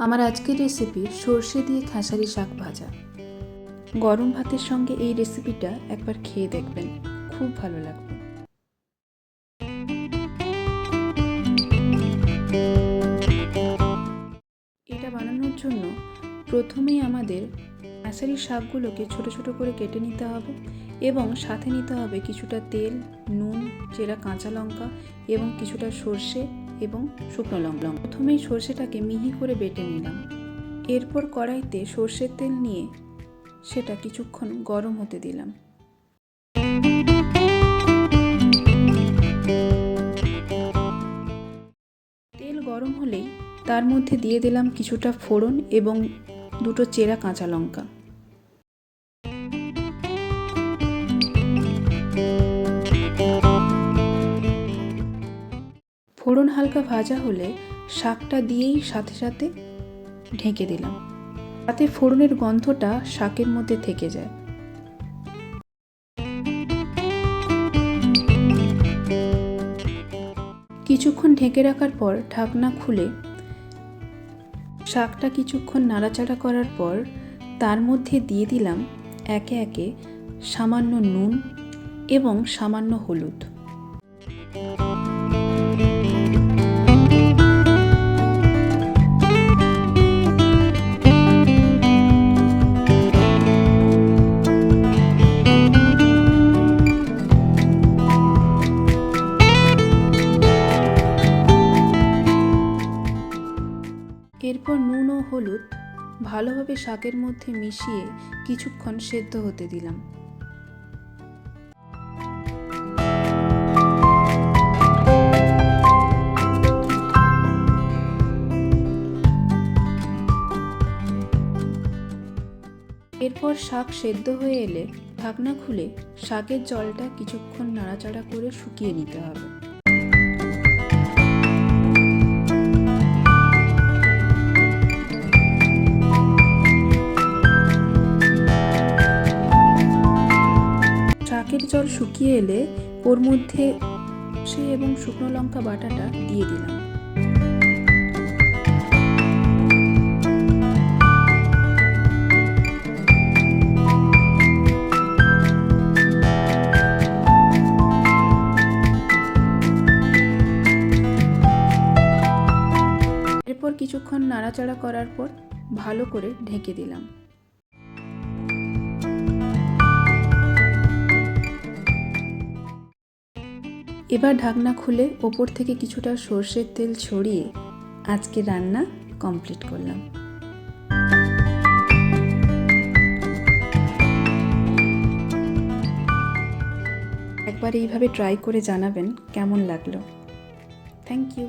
আমার আজকের রেসিপি সর্ষে দিয়ে খেসারি শাক ভাজা। গরম ভাতের সঙ্গে এই রেসিপিটা একবার খেয়ে দেখবেন। খুব ভালো লাগবে। এটা বানানোর জন্য প্রথমেই আমাদের খেসারি শাকগুলোকে ছোট ছোট করে কেটে নিতে হবে এবং সাথে নিতে হবে কিছুটা তেল, নুন চেরা কাঁচা লঙ্কা এবং কিছুটা সর্ষে এবং শুকনো লঙ্কা। প্রথমেই সর্ষেটাকে মিহি করে বেটে নিলাম। এরপর কড়াইতে সর্ষের তেল নিয়ে সেটা কিছুক্ষণ গরম হতে দিলাম। তেল গরম হলেই তার মধ্যে দিয়ে দিলাম কিছুটা ফোড়ন এবং দুটো চেরা কাঁচা লঙ্কা। ফোড়ন হালকা ভাজা হলে শাকটা দিয়েই সাথে সাথে ঢেকে দিলাম। তাতে ফোড়নের গন্ধটা শাকের মধ্যে থেকে যায়। কিছুক্ষণ ঢেকে রাখার পর ঢাকনা খুলে শাকটা কিছুক্ষণ নাড়াচাড়া করার পর তার মধ্যে দিয়ে দিলাম একে একে সামান্য নুন এবং সামান্য হলুদ। এরপর নুন ও হলুদ ভালোভাবে শাকের মধ্যে মিশিয়ে কিছুক্ষণ সেদ্ধ হতে দিলাম। এরপর শাক সেদ্ধ হয়ে এলে ঢাকনা খুলে শাকের জলটা কিছুক্ষণ নাড়াচাড়া করে শুকিয়ে নিতে হবে। শাকের জল শুকিয়ে এলে ওর মধ্যে সে এবং শুকনো লঙ্কা বাটাটা দিয়ে দিলাম। এরপর কিছুক্ষণ নাড়াচাড়া করার পর ভালো করে ঢেকে দিলাম। এবার ঢাকনা খুলে ওপর থেকে কিছুটা সর্ষের তেল ছড়িয়ে আজকে রান্না কমপ্লিট করলাম। একবার এইভাবে ট্রাই করে জানাবেন কেমন লাগল। Thank you.